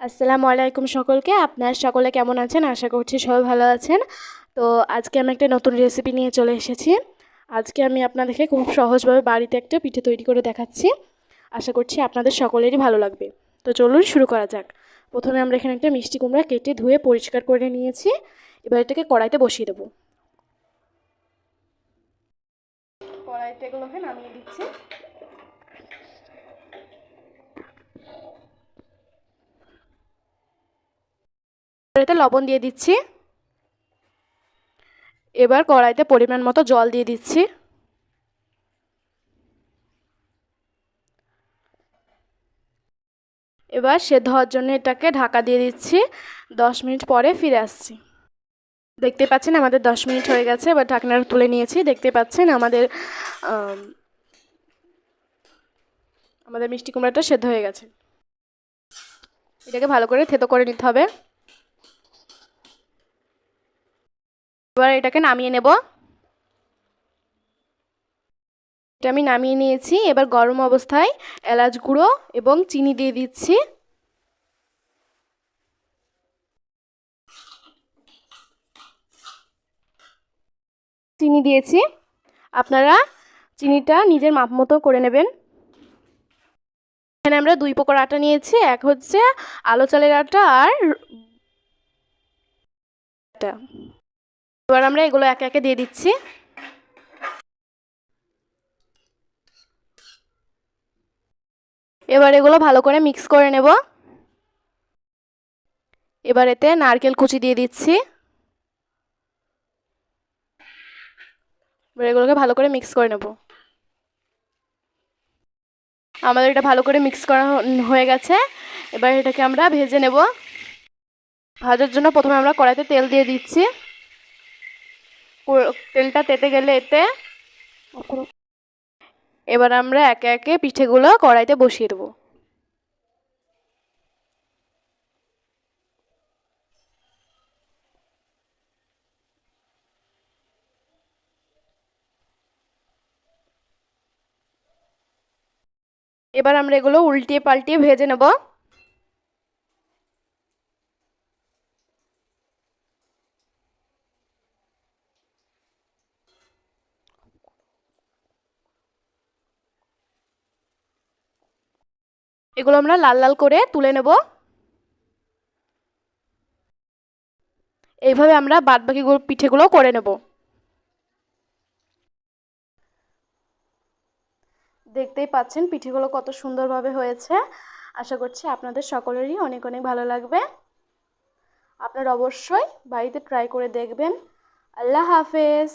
আসসালামু আলাইকুম সকলকে। আপনার সকলে কেমন আছেন? আশা করছি সবাই ভালো আছেন। তো আজকে আমি একটা নতুন রেসিপি নিয়ে চলে এসেছি। আজকে আমি আপনাদেরকে খুব সহজভাবে বাড়িতে একটা পিঠে তৈরি করে দেখাচ্ছি। আশা করছি আপনাদের সকলেরই ভালো লাগবে। তো চলুন শুরু করা যাক। প্রথমে আমরা এখানে একটা মিষ্টি কুমড়া কেটে ধুয়ে পরিষ্কার করে নিয়েছি। এবার এটাকে কড়াইতে বসিয়ে দেবো। কড়াইতে এগুলোকে নামিয়ে দিচ্ছি। কড়াইতে লবণ দিয়ে দিচ্ছি। এবার কড়াইতে পরিমাণ মতো জল দিয়ে দিচ্ছি। এবার সেদ্ধ হওয়ার জন্য এটাকে ঢাকা দিয়ে দিচ্ছি। দশ মিনিট পরে ফিরে আসছি। দেখতে পাচ্ছেন আমাদের দশ মিনিট হয়ে গেছে। এবার ঢাকনাটা তুলে নিয়েছি। দেখতে পাচ্ছেন আমাদের আমাদের মিষ্টি কুমড়াটা সেদ্ধ হয়ে গেছে। এটাকে ভালো করে থেতো করে নিতে হবে। এবার এটাকে নামিয়ে নেব। এটা আমি নামিয়ে নিয়েছি। এবার গরম অবস্থায় এলাচ গুঁড়ো এবং চিনি দিয়ে দিচ্ছি। চিনি দিয়েছি। আপনারা চিনিটা নিজের মাপ মতো করে নেবেন। এখানে আমরা দুই প্রকার আটা নিয়েছি। এক হচ্ছে আলো চালের আটা আর এবার আমরা এগুলো একে একে দিয়ে দিচ্ছি। এবার এগুলো ভালো করে মিক্স করে নেব। এবার এতে নারকেল কুচি দিয়ে দিচ্ছি। এবার এগুলোকে ভালো করে মিক্স করে নেব। আমাদের এটা ভালো করে মিক্স করা হয়ে গেছে। এবার এটাকে আমরা ভেজে নেব। ভাজার জন্য প্রথমে আমরা কড়াইতে তেল দিয়ে দিচ্ছি। তেলটা তেতে গেলে এতে এবার আমরা একে একে পিঠেগুলো কড়াইতে বসিয়ে দেবো। এবার আমরা এগুলো উল্টিয়ে পাল্টিয়ে ভেজে নেব। এগুলো আমরা লাল লাল করে তুলে নেব। এইভাবে আমরা বাদবাকি পিঠেগুলো করে নেব। দেখতেই পাচ্ছেন পিঠেগুলো কত সুন্দরভাবে হয়েছে। আশা করছি আপনাদের সকলেরই অনেক অনেক ভালো লাগবে। আপনারা অবশ্যই বাড়িতে ট্রাই করে দেখবেন। আল্লাহ হাফেজ।